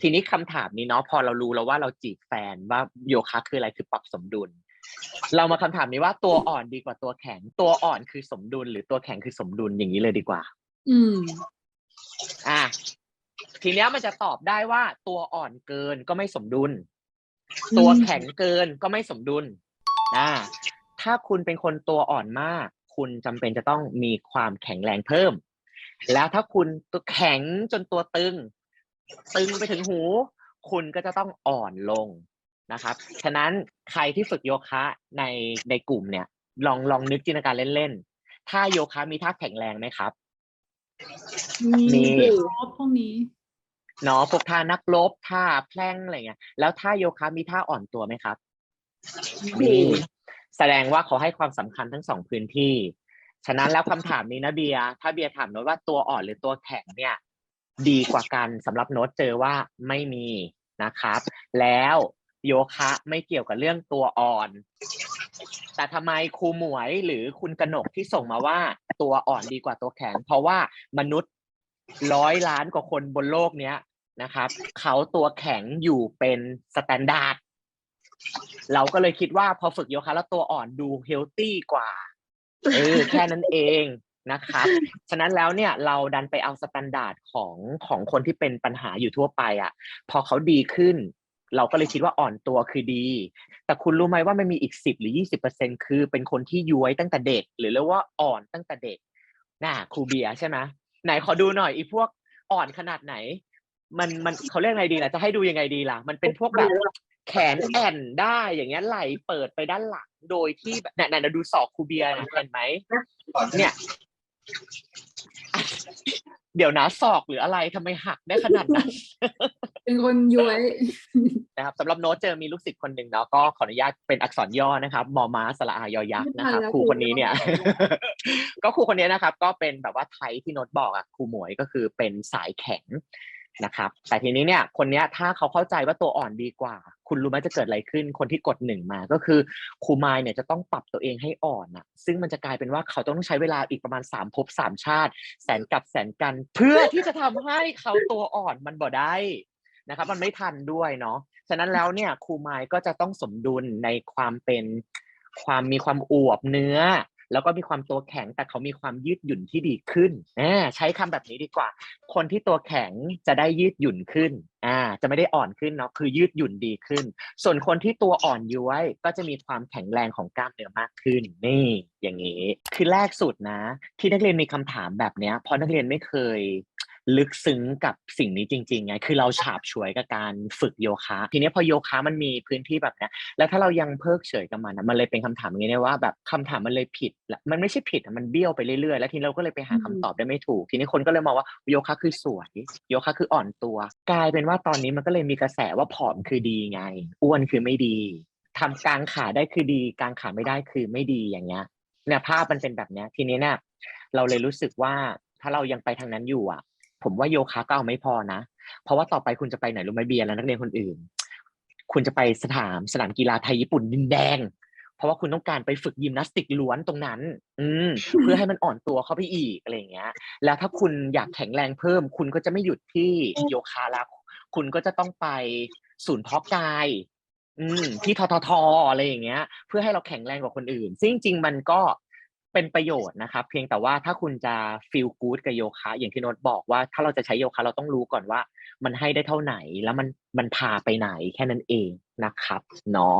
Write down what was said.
ทีนี้คำถามนี้เนาะพอเรารู้แล้วว่าเราจีบแฟนว่าโยคะคืออะไรคือปรับสมดุล เรามาคำถามนี้ว่าตัวอ่อนดีกว่าตัวแข็ง ตัวอ่อนคือสมดุล หรือตัวแข็งคือสมดุลอย่างนี้เลยดีกว่า อืม อะทีเนี้ยมันจะตอบได้ว่าตัวอ่อนเกินก็ไม่สมดุล ตัวแข็งเกินก็ไม่สมดุลนะถ้าคุณเป็นคนตัวอ่อนมาก คุณจำเป็นจะต้องมีความแข็งแรงเพิ่ม แล้วถ้าคุณตัวแข็งจนตัวตึง ตึงไปถึงหู คุณก็จะต้องอ่อนลงนะครับ ฉะนั้นใครที่ฝึกโยคะในในกลุ่มเนี่ย ลองลองนึกจินตนาการเล่นๆถ้าโยคะมีท่าแข็งแรงไหมครับ มีมีรอบพวกนี้เนาะพวกท่านักรบท่าแพล่งอะไรเงี้ย แล้วท่าโยคะมีท่าอ่อนตัวไหมครับ มี แสดงว่าเขาให้ความสำคัญทั้งสองพื้นที่ ฉะนั้นแล้วคำถามนี้นะเบียถ้าเบียถามโน้ตว่าตัวอ่อนหรือตัวแข็งเนี่ย ดีกว่ากันสำหรับโน้ตเจอว่าไม่มีนะครับ แล้วโยคะไม่เกี่ยวกับเรื่องตัวอ่อน แต่ทำไมครูหมวยหรือคุณกนกที่ส่งมาว่าตัวอ่อนดีกว่าตัวแข็ง เพราะว่ามนุษย์ร้อยล้านกว่าคนบนโลกเนี้ยนะครับเขาตัวแข็งอยู่เป็นสแตนดาร์ด เราก็เลยคิดว่าพอฝึกโยคะแล้วตัวอ่อนดูเฮลตี้กว่าเออแค่นั้นเองนะครับฉะนั้นแล้วเนี่ยเราดันไปเอาสแตนดาร์ดของของคนที่เป็นปัญหาอยู่ทั่วไปอะ พอเขาดีขึ้น เราก็เลยคิดว่าอ่อนตัวคือดี แต่คุณรู้ไหมว่ามันมีอีกสิบหรือยี่สิบเปอร์เซ็นคือเป็นคนที่ย้วยตั้งแต่เด็ก หรือเรียกว่าอ่อนตั้งแต่เด็กน่ะครูเบียร์ใช่ไหมไหนขอดูหน่อยอีพวกอ่อนขนาดไหน มันมันเขาเรียกไงดีล่ะจะให้ดูยังไงดีล่ะ มันเป็นพวกแบบ แขนแอนได้อย่างเงี้ยไหลเปิดไปด้านหลังโดยที่แบบเนี่ยเนี่ยดูศอกครูเบียร์นะเห็นไหมเนี่ย เดี๋ยวนะศอกหรืออะไรทำไมหักได้ขนาดนั้น เป็นคนย้วยนะครับสำหรับโน้ตเจอมีลูกศิษย์คนหนึ่งเนาะก็ขออนุญาตเป็นอักษรย่อนะครับมอม้าสระอายอยักษ์นะครับไม่ทันแล้วครูคนนี้เนี่ย ก็ครูคนนี้นะครับ ก็เป็นแบบว่าไทยที่โน้ตบอกอะครูหมวยก็คือเป็นสายแข็ง นะครับ แต่ทีนี้เนี่ยคนเนี้ยถ้าเขาเข้าใจว่าตัวอ่อนดีกว่า คุณรู้ไหมจะเกิดอะไรขึ้น คนที่กดหนึ่งมาก็คือครูมายเนี่ยจะต้องปรับตัวเองให้อ่อนอะ ซึ่งมันจะกลายเป็นว่าเขาต้องใช้เวลาอีกประมาณสามภพสามชาติ แสนกับแสนกัน เพื่อที่จะทำให้เขาตัวอ่อนมันบ่ได้นะครับ มันไม่ทันด้วยเนาะฉะนั้นแล้วเนี่ยครูไม้ก็จะต้องสมดุลในความเป็นความมีความอวบเนื้อ แล้วก็มีความตัวแข็งแต่เขามีความยืดหยุ่นที่ดีขึ้นอ่าใช้คำแบบนี้ดีกว่า คนที่ตัวแข็งจะได้ยืดหยุ่นขึ้นอ่าจะไม่ได้อ่อนขึ้นเนาะคือยืดหยุ่นดีขึ้น ส่วนคนที่ตัวอ่อนย้วยก็จะมีความแข็งแรงของกล้ามเนื้อมากขึ้นนี่อย่างนี้ คือแรกสุดนะ ที่นักเรียนมีคำถามแบบเนี้ยเพราะนักเรียนไม่เคย ลึกซึ้งกับสิ่งนี้จริงๆไงคือเราฉาบฉวยกับการฝึกโยคะ ทีนี้พอโยคะมันมีพื้นที่แบบเนี้ยแล้วถ้าเรายังเพิกเฉยกับมันอะมันเลยเป็นคำถามอย่างนี้ได้ว่าแบบคำถามมันเลยผิดละมันไม่ใช่ผิดอะมันเบี้ยวไปเรื่อยๆแล้วทีนี้เราก็เลยไปหาคำตอบได้ไม่ถูก ทีนี้คนก็เลยมองว่าโยคะคือสวยโยคะคืออ่อนตัว กลายเป็นว่าตอนนี้มันก็เลยมีกระแสว่าผอมคือดีไง อ้วนคือไม่ดีทำกลางขาได้คือดีกลางขาไม่ได้คือไม่ดีอย่างเงี้ยเนี่ยภาพมันเป็นแบบเนี้ยทีนี้เนี่ยเราเลยรู้สึกว่าถ้าเรายังไปทางนั้นอยู่อะ ผมว่าโยคะก็เอาไม่พอนะ เพราะว่าต่อไปคุณจะไปไหนรู้ไหมเบียร์และนักเรียนคนอื่น คุณจะไปสนามสนามกีฬาไทยญี่ปุ่นดินแดง เพราะว่าคุณต้องการไปฝึกยิมนาสติกล้วนตรงนั้น อืมเพื่อให้มันอ่อนตัวเข้าไปอีกอะไรอย่างเงี้ย แล้วถ้าคุณอยากแข็งแรงเพิ่ม คุณก็จะไม่หยุดที่โยคะแล้วคุณก็จะต้องไปศูนย์เพาะกาย อืมที่ทททอะไรอย่างเงี้ย เพื่อให้เราแข็งแรงกว่าคนอื่น ซึ่งจริงๆมันก็ เป็นประโยชน์นะครับ เพียงแต่ว่าถ้าคุณจะฟีลกู๊ดกับโยคะ อย่างที่โน้ตบอกว่าถ้าเราจะใช้โยคะเราต้องรู้ก่อนว่า มันให้ได้เท่าไหนแล้วมันมันพาไปไหนแค่นั้นเองนะครับเนาะ